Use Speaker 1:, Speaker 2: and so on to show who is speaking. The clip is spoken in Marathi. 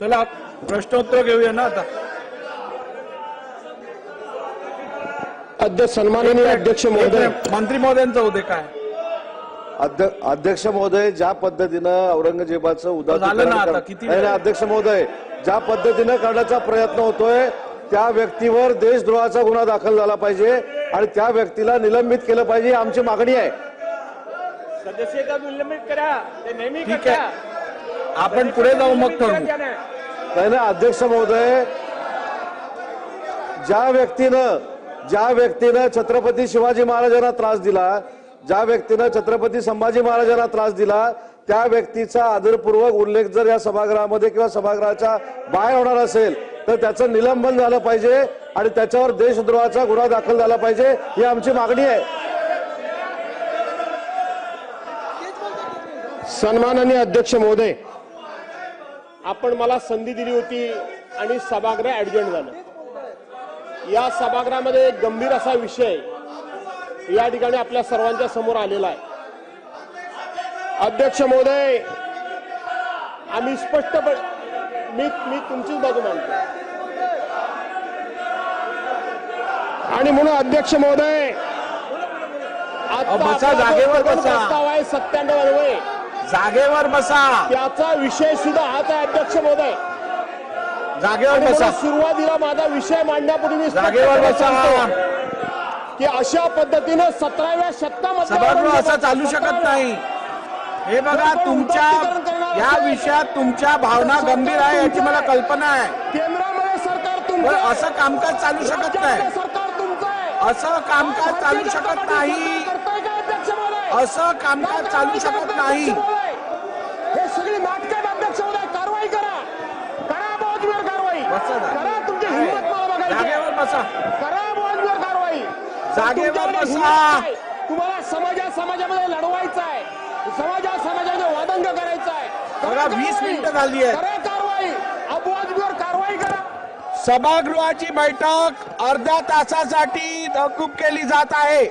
Speaker 1: चला प्रश्नोत्तर घेऊया ना आता.
Speaker 2: अध्यक्ष सन्माननीय अध्यक्ष महोदय.
Speaker 1: मंत्री महोदयांचं होते काय.
Speaker 3: अध्य- अध्यक्ष महोदय ज्या पद्धतीनं औरंगजेबाचं
Speaker 1: झालं
Speaker 3: उदाहरण? अध्यक्ष महोदय ज्या पद्धतीनं करण्याचा प्रयत्न होतोय त्या व्यक्तीवर देशद्रोहाचा गुन्हा दाखल झाला पाहिजे आणि त्या व्यक्तीला निलंबित केलं पाहिजे आमची मागणी आहे.
Speaker 4: सदस्यता निलंबित करा. ते नेहमी
Speaker 1: आपण पुढे जाऊ मग ठरवू
Speaker 4: त्याने.
Speaker 3: नाही ना अध्यक्ष महोदय ज्या व्यक्तीनं ज्या व्यक्तीनं छत्रपती शिवाजी महाराजांना त्रास दिला ज्या व्यक्तीनं छत्रपती संभाजी महाराजांना त्रास दिला त्या व्यक्तीचा आदरपूर्वक उल्लेख जर या सभागृहामध्ये किंवा सभागृहाच्या बाहेर होणार असेल तर त्याचं निलंबन झालं पाहिजे आणि त्याच्यावर देशद्रोहाचा गुन्हा दाखल झाला पाहिजे ही आमची मागणी आहे
Speaker 2: सन्माननीय अध्यक्ष महोदय आपण मला संधी दिली होती आणि सभागृह ऍडजॉईन झालं. या सभागृहामध्ये एक गंभीर असा विषय या ठिकाणी आपल्या सर्वांच्या समोर आलेला आहे. अध्यक्ष महोदय आम्ही स्पष्टपणे मी मी तुमचीच बाजू मानतो. आणि म्हणून अध्यक्ष महोदय आता
Speaker 1: जागेवर.
Speaker 2: प्रस्ताव आहे सत्त्याण्णव अन्वये.
Speaker 1: जागेवर बसा.
Speaker 2: त्याचा विषय सुद्धा हाच आहे अध्यक्ष महोदय.
Speaker 1: जागेवर बसा.
Speaker 2: सुरुवातीला माझा विषय मांडण्यापूर्वी मी
Speaker 1: जागेवर बसा.
Speaker 2: की अशा पद्धतीनं सतराव्या शतकामध्ये
Speaker 1: सभागृह असं चालू शकत नाही. हे बघा तुमच्या या विषयात तुमच्या भावना गंभीर आहे याची मला कल्पना आहे.
Speaker 2: केंद्रामध्ये सरकार
Speaker 1: पण
Speaker 2: तुमचं
Speaker 1: असं कामकाज चालू शकत नाही.
Speaker 2: सरकार तुमचं आहे.
Speaker 1: असं कामकाज चालू शकत नाही
Speaker 2: करताय का अध्यक्ष महोदय
Speaker 1: असं कामकाज चालू शकत नाही
Speaker 2: हे सगळी नाटक अध्यक्ष महोदय कारवाई करा करा बोजवीर कारवाई
Speaker 1: बसा.
Speaker 2: करा तुमची हिंमत मला बघायची आहे.
Speaker 1: जागेवर बसा
Speaker 2: करा बोजवीर कारवाई
Speaker 1: जागेवर
Speaker 2: तुमच्याकडे
Speaker 1: बसा.
Speaker 2: हिंमत आहे. तुम्हाला समाजा समाजामध्ये लढवायचं आहे समाजा समाजामध्ये वादंग करायचं आहे करा
Speaker 1: बघा, वीस
Speaker 2: कारवाई.
Speaker 1: मिनिटं झाली आहेत.
Speaker 2: करा कारवाई अबोजवीर कारवाई करा
Speaker 1: सभागृहाची बैठक अर्ध्या तासासाठी तहकूब केली जात आहे